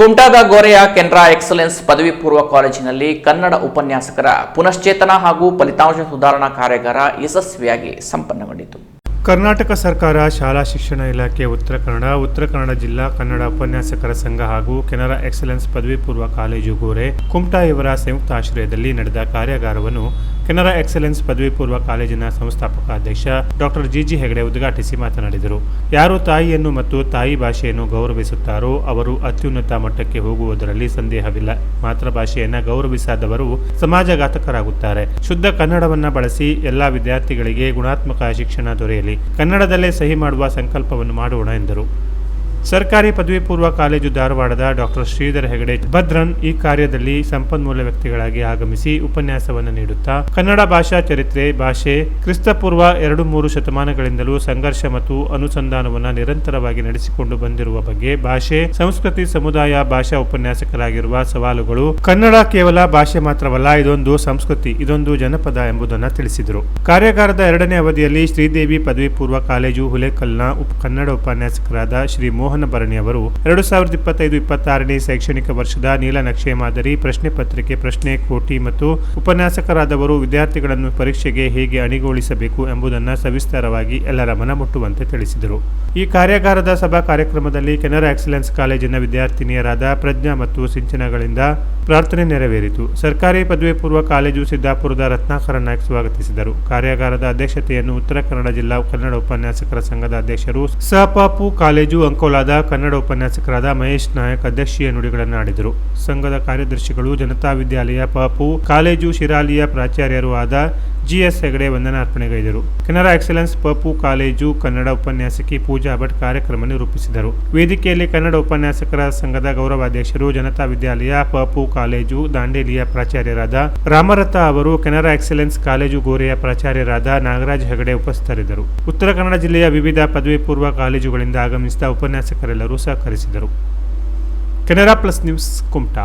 ಕುಮಟಾದ ಗೋರೆಯ Canara excellence ಪದವಿ ಪೂರ್ವ ಕಾಲೇಜಿನಲ್ಲಿ ಕನ್ನಡ ಉಪನ್ಯಾಸಕರ ಪುನಶ್ಚೇತನ ಹಾಗೂ ಫಲಿತಾಂಶ ಸುಧಾರಣಾ ಕಾರ್ಯಾಗಾರ ಯಶಸ್ವಿಯಾಗಿ ಸಂಪನ್ನಗೊಂಡಿತು. ಕರ್ನಾಟಕ ಸರ್ಕಾರ ಶಾಲಾ ಶಿಕ್ಷಣ ಇಲಾಖೆ ಉತ್ತರ ಕನ್ನಡ ಉತ್ತರ ಕನ್ನಡ ಜಿಲ್ಲಾ ಕನ್ನಡ ಉಪನ್ಯಾಸಕರ ಸಂಘ ಹಾಗೂ ಕೆನರಾ ಎಕ್ಸಲೆನ್ಸ್ ಪದವಿ ಪೂರ್ವ ಕಾಲೇಜು ಗೋರೆ ಕುಮಟಾ ಇವರ ಸಂಯುಕ್ತ ಆಶ್ರಯದಲ್ಲಿ ನಡೆದ ಕಾರ್ಯಾಗಾರವನ್ನು ಕೆನರಾ ಎಕ್ಸಲೆನ್ಸ್ ಪದವಿ ಪೂರ್ವ ಕಾಲೇಜಿನ ಸಂಸ್ಥಾಪಕ ಅಧ್ಯಕ್ಷ ಡಾಕ್ಟರ್ ಜಿಜಿ ಹೆಗಡೆ ಉದ್ಘಾಟಿಸಿ ಮಾತನಾಡಿದರು. ಯಾರು ತಾಯಿಯನ್ನು ಮತ್ತು ತಾಯಿ ಭಾಷೆಯನ್ನು ಗೌರವಿಸುತ್ತಾರೋ ಅವರು ಅತ್ಯುನ್ನತ ಮಟ್ಟಕ್ಕೆ ಹೋಗುವುದರಲ್ಲಿ ಸಂದೇಹವಿಲ್ಲ. ಮಾತೃಭಾಷೆಯನ್ನು ಗೌರವಿಸದವರು ಸಮಾಜಘಾತಕರಾಗುತ್ತಾರೆ. ಶುದ್ಧ ಕನ್ನಡವನ್ನು ಬಳಸಿ ಎಲ್ಲಾ ವಿದ್ಯಾರ್ಥಿಗಳಿಗೆ ಗುಣಾತ್ಮಕ ಶಿಕ್ಷಣ ದೊರೆಯಲಿ. ಕನ್ನಡದಲ್ಲೇ ಸಹಿ ಮಾಡುವ ಸಂಕಲ್ಪವನ್ನು ಮಾಡೋಣ ಎಂದರು. ಸರ್ಕಾರಿ ಪದವಿ ಪೂರ್ವ ಕಾಲೇಜು ಧಾರವಾಡದ ಡಾಕ್ಟರ್ ಶ್ರೀಧರ್ ಹೆಗಡೆ ಭದ್ರನ್ ಈ ಕಾರ್ಯದಲ್ಲಿ ಸಂಪನ್ಮೂಲ ವ್ಯಕ್ತಿಗಳಾಗಿ ಆಗಮಿಸಿ ಉಪನ್ಯಾಸವನ್ನು ನೀಡುತ್ತಾ, ಕನ್ನಡ ಭಾಷಾ ಚರಿತ್ರೆ, ಭಾಷೆ, ಕ್ರಿಸ್ತಪೂರ್ವ ಎರಡು ಮೂರು ಶತಮಾನಗಳಿಂದಲೂ ಸಂಘರ್ಷ ಮತ್ತು ಅನುಸಂಧಾನವನ್ನು ನಿರಂತರವಾಗಿ ನಡೆಸಿಕೊಂಡು ಬಂದಿರುವ ಬಗ್ಗೆ ಭಾಷೆ, ಸಂಸ್ಕೃತಿ, ಸಮುದಾಯ, ಭಾಷಾ ಉಪನ್ಯಾಸಕರಾಗಿರುವ ಸವಾಲುಗಳು, ಕನ್ನಡ ಕೇವಲ ಭಾಷೆ ಮಾತ್ರವಲ್ಲ, ಇದೊಂದು ಸಂಸ್ಕೃತಿ, ಇದೊಂದು ಜನಪದ ಎಂಬುದನ್ನು ತಿಳಿಸಿದರು. ಕಾರ್ಯಾಗಾರದ ಎರಡನೇ ಅವಧಿಯಲ್ಲಿ ಶ್ರೀದೇವಿ ಪದವಿ ಪೂರ್ವ ಕಾಲೇಜು ಹುಲೇಕಲ್ನ ಉಪ, ಕನ್ನಡ ಉಪನ್ಯಾಸಕರಾದ ಶ್ರೀ ಭರಣಿ ಅವರು ಎರಡು ಸಾವಿರದ ಇಪ್ಪತ್ತೈದು ಇಪ್ಪತ್ತಾರನೇ ಶೈಕ್ಷಣಿಕ ವರ್ಷದ ನೀಲನಕ್ಷೆ ಮಾದರಿ ಪ್ರಶ್ನೆ ಪತ್ರಿಕೆ, ಪ್ರಶ್ನೆ ಕೋಟಿ ಮತ್ತು ಉಪನ್ಯಾಸಕರಾದವರು ವಿದ್ಯಾರ್ಥಿಗಳನ್ನು ಪರೀಕ್ಷೆಗೆ ಹೇಗೆ ಅಣಿಗೊಳಿಸಬೇಕು ಎಂಬುದನ್ನು ಸವಿಸ್ತಾರವಾಗಿ ಎಲ್ಲರ ಮನಮುಟ್ಟುವಂತೆ ತಿಳಿಸಿದರು. ಈ ಕಾರ್ಯಾಗಾರದ ಸಭಾ ಕಾರ್ಯಕ್ರಮದಲ್ಲಿ ಕೆನರಾ ಎಕ್ಸಲೆನ್ಸ್ ಕಾಲೇಜಿನ ವಿದ್ಯಾರ್ಥಿನಿಯರಾದ ಪ್ರಜ್ಞಾ ಮತ್ತು ಸಿಂಚನಗಳಿಂದ ಪ್ರಾರ್ಥನೆ ನೆರವೇರಿತು. ಸರ್ಕಾರಿ ಪದವಿ ಪೂರ್ವ ಕಾಲೇಜು ಸಿದ್ದಾಪುರದ ರತ್ನಾಕರ ನಾಯ್ಕ್ ಸ್ವಾಗತಿಸಿದರು. ಕಾರ್ಯಾಗಾರದ ಅಧ್ಯಕ್ಷತೆಯನ್ನು ಉತ್ತರ ಕನ್ನಡ ಜಿಲ್ಲಾ ಕನ್ನಡ ಉಪನ್ಯಾಸಕರ ಸಂಘದ ಅಧ್ಯಕ್ಷರು ಸಪಪು ಕಾಲೇಜು ಅಂಕೋಲಾದ ಕನ್ನಡ ಉಪನ್ಯಾಸಕರಾದ ಮಹೇಶ್ ನಾಯಕ್ ಅಧ್ಯಕ್ಷೀಯ ನುಡಿಗಳನ್ನು ಆಡಿದರು ಸಂಘದ ಕಾರ್ಯದರ್ಶಿಗಳು, ಜನತಾ ವಿದ್ಯಾಲಯ ಪಾಪು, ಕಾಲೇಜು ಶಿರಾಲಿಯ ಪ್ರಾಚಾರ್ಯರು ಆದ ಜಿಎಸ್ ಹೆಗಡೆ ವಂದನ ಅರ್ಪಣೆಗೈದರು ಕೆನರಾ ಎಕ್ಸಲೆನ್ಸ್ ಪಪು ಕಾಲೇಜು ಕನ್ನಡ ಉಪನ್ಯಾಸಕಿ ಪೂಜಾ ಭಟ್ ಕಾರ್ಯಕ್ರಮ ನಿರೂಪಿಸಿದರು ವೇದಿಕೆಯಲ್ಲಿ ಕನ್ನಡ ಉಪನ್ಯಾಸಕರ ಸಂಘದ ಗೌರವಾಧ್ಯಕ್ಷರು, ಜನತಾ ವಿದ್ಯಾಲಯ, ಪಪು ಕಾಲೇಜು ದಾಂಡೇಲಿಯ ಪ್ರಾಚಾರ್ಯರಾದ ರಾಮರಥ ಅವರು ಕೆನರಾ ಎಕ್ಸಲೆನ್ಸ್ ಕಾಲೇಜು ಗೋರೆಯ ಪ್ರಾಚಾರ್ಯರಾದ ನಾಗರಾಜ್ ಹೆಗಡೆ ಉಪಸ್ಥಿತರಿದ್ದರು. ಉತ್ತರ ಕನ್ನಡ ಜಿಲ್ಲೆಯ ವಿವಿಧ ಪದವಿ ಪೂರ್ವ ಕಾಲೇಜುಗಳಿಂದ ಆಗಮಿಸಿದ ಉಪನ್ಯಾಸಕರೆಲ್ಲರೂ ಸಹಕರಿಸಿದರು. Canara plus news Kumta